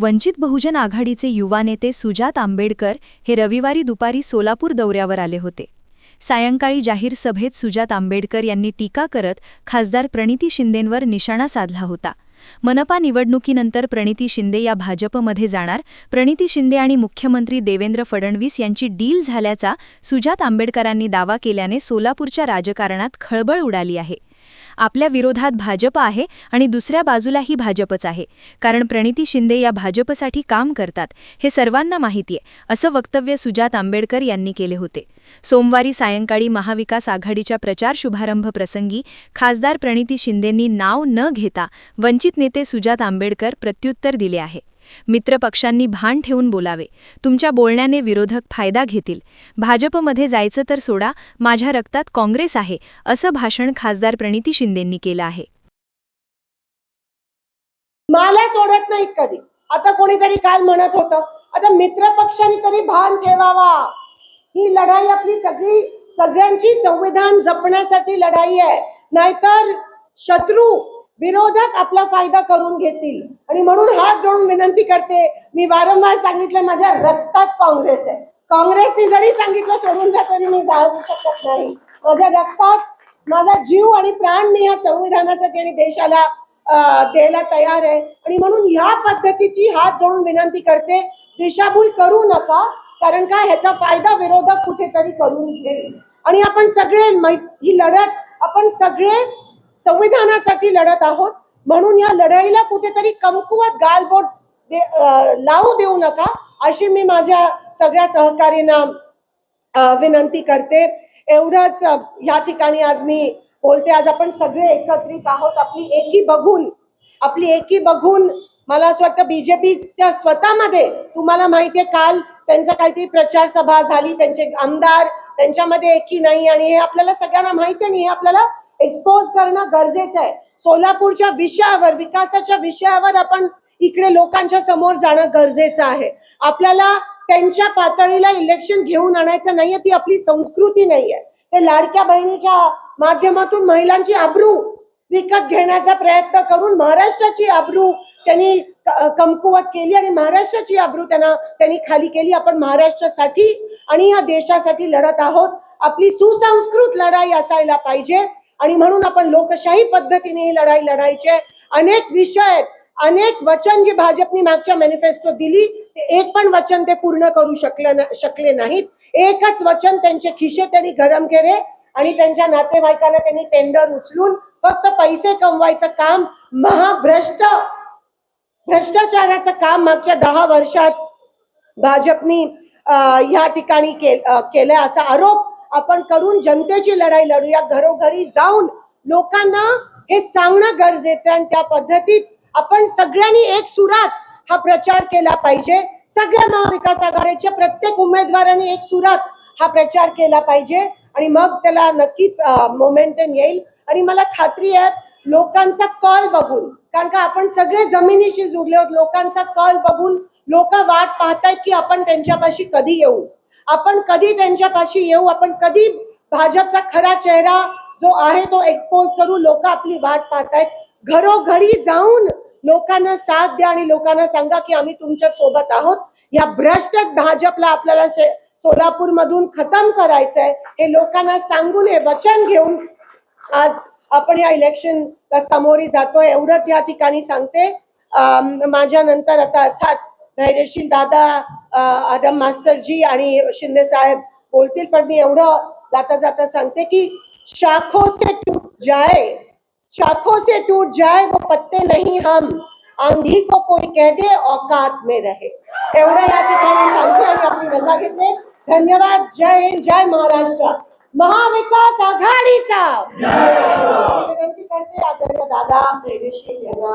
वंचित बहुजन आघाडीचे युवा नेते सुजात आंबेडकर हे रविवारी दुपारी सोलापूर दौऱ्यावर आले होते. सायंकाळी जाहीर सभेत सुजात आंबेडकर यांनी टीका करत खासदार प्रणिती शिंदेंवर निशाणा साधला होता. मनपा निवडणुकीनंतर प्रणिती शिंदे या भाजपमध्ये जाणार. प्रणिती शिंदे आणि मुख्यमंत्री देवेंद्र फडणवीस यांची डील झाल्याचा सुजात आंबेडकरांनी दावा केल्याने सोलापूरच्या राजकारणात खळबळ उडाली आहे. आपल्या विरोधात भाजप आहे आणि दुसऱ्या बाजूलाही भाजपच आहे. कारण प्रणिती शिंदे या भाजपसाठी काम करतात हे सर्वांना माहिती आहे असं वक्तव्य सुजात आंबेडकर यांनी केले होते. सोमवारी सायंकाळी महाविकास आघाडीच्या प्रचार शुभारंभ प्रसंगी खासदार प्रणिती शिंदेंनी नाव न घेता वंचित नेते सुजात आंबेडकर प्रत्युत्तर दिले आहे. मित्रपक्षांनी भान ठेवून बोलावे. तुमच्या बोलण्याने विरोधक फायदा घेतील. भाजपमध्ये जायचं तर सोडा माझ्या रक्तात काँग्रेस आहे असं भाषण खासदार प्रणिती शिंदेंनी केलं आहे. मला सोडत नाहीत कधी. आता कोणीतरी काल म्हणत होतं आता मित्र पक्षांनी तरी भान ठेवावा. ही लढाई आपली सगळी सगळ्यांची संविधान जपण्यासाठी लढाई आहे. नाहीतर शत्रू विरोधक आपला फायदा करून घेतील. आणि म्हणून हात जोडून विनंती करते मी वारंवार सांगितलं माझ्या रक्तात काँग्रेस आहे. काँग्रेसने जरी सांगितलं सोडून जा तरी मी जाऊ शकत नाही. माझ्या रक्तात माझा जीव आणि प्राण मी या संविधानासाठी आणि देशाला द्यायला तयार आहे. आणि म्हणून ह्या पद्धतीची हात जोडून विनंती करते दिशाभूल करू नका कारण का ह्याचा फायदा विरोधक कुठेतरी करून घेईल. आणि आपण सगळे ही लढत आपण सगळे संविधानासाठी लढत आहोत. म्हणून या लढाईला कुठेतरी कमकुवत गालबोट दे- लावू देऊ नका अशी मी माझ्या सगळ्या सहकार्यांना विनंती करते. एवढंच या ठिकाणी आज मी बोलते. आज आपण सगळे एकत्रित आहोत. आपली एकी बघून आपली एकी बघून मला असं वाटतं बीजेपीच्या स्वतःमध्ये तुम्हाला माहितीये काल त्यांचा काहीतरी प्रचार सभा झाली. त्यांचे आमदार त्यांच्यामध्ये एकी नाही आणि हे आपल्याला सगळ्यांना माहिती नाही आणि हे आपल्याला एक्सपोज करणं गरजेचं आहे. सोलापूरच्या विषयावर विकासाच्या विषयावर आपण इकडे लोकांच्या समोर जाणं गरजेचं आहे. आपल्याला त्यांच्या पातळीला इलेक्शन घेऊन आणायचं नाहीये ती आपली संस्कृती नाहीये. ते लाडक्या बहिणीच्या माध्यमातून महिलांची अब्रू विकत घेण्याचा प्रयत्न करून महाराष्ट्राची अब्रू त्यांनी कमकुवत केली आणि महाराष्ट्राची अब्रू त्यांना त्यांनी खाली केली. आपण महाराष्ट्रासाठी आणि या देशासाठी लढत आहोत. आपली सुसंस्कृत लढाई असायला पाहिजे. आणि म्हणून आपण लोकशाही पद्धतीने ही लढाई लढायची आहे. अनेक विषय अनेक वचन जी भाजपनी मागच्या मॅनिफेस्टो दिली ते एक पण वचन ते पूर्ण करू शकले ना शकले नाहीत एकच वचन त्यांचे खिशे त्यांनी गरम केले आणि त्यांच्या नातेवाईकांना त्यांनी टेंडर उचलून फक्त पैसे कमवायचं काम महाभ्रष्ट भ्रष्टाचाराचं काम मागच्या दहा वर्षात भाजपनी या ठिकाणी केलं असा आरोप आपण करून जनतेची लढाई लढूया. घरोघरी जाऊन लोकांना हे सांगणं गरजेचं आणि त्या पद्धतीत आपण सगळ्यांनी एक सुरात हा प्रचार केला पाहिजे. सगळ्या महाविकास आघाडीच्या प्रत्येक उमेदवारांनी एक सुरात हा प्रचार केला पाहिजे. आणि मग त्याला नक्कीच मोमेंटम येईल. आणि मला खात्री आहे लोकांचा कॉल बघून कारण का आपण सगळे जमिनीशी जुडले आहोत लोकांचा कॉल बघून लोक वाट पाहतायत की आपण त्यांच्यापाशी कधी येऊ. आपण कधी त्यांच्यापाशी येऊ आपण कधी भाजपचा खरा चेहरा जो आहे तो एक्सपोज करू लोक आपली वाट पाहतायत. घरोघरी जाऊन लोकांना साथ द्या आणि लोकांना सांगा की आम्ही तुमच्यासोबत आहोत. या भ्रष्ट भाजपला आपल्याला सोलापूर मधून खतम करायचंय हे लोकांना सांगून हे वचन घेऊन आज आपण या इलेक्शन समोरी जातोय. एवढंच या ठिकाणी सांगते. अं, माझ्या नंतर आता अर्थात धैर्यशील दादा आदम मास्तरजी आणि शिंदे साहेब बोलतील पण मी एवढं जाता जाता सांगते की शाखों से टूट जाए शाखों से टूट जाए वो पत्ते नहीं हम आंधी को कोई कह दे औकात में रहे। एवढं या ठिकाणी सांगते आणि आपली रजा घेते. धन्यवाद. जय हिंद जय महाराष्ट्र. महाविकास आघाडीचा. विनंती करते आदरणीय दादा यांना.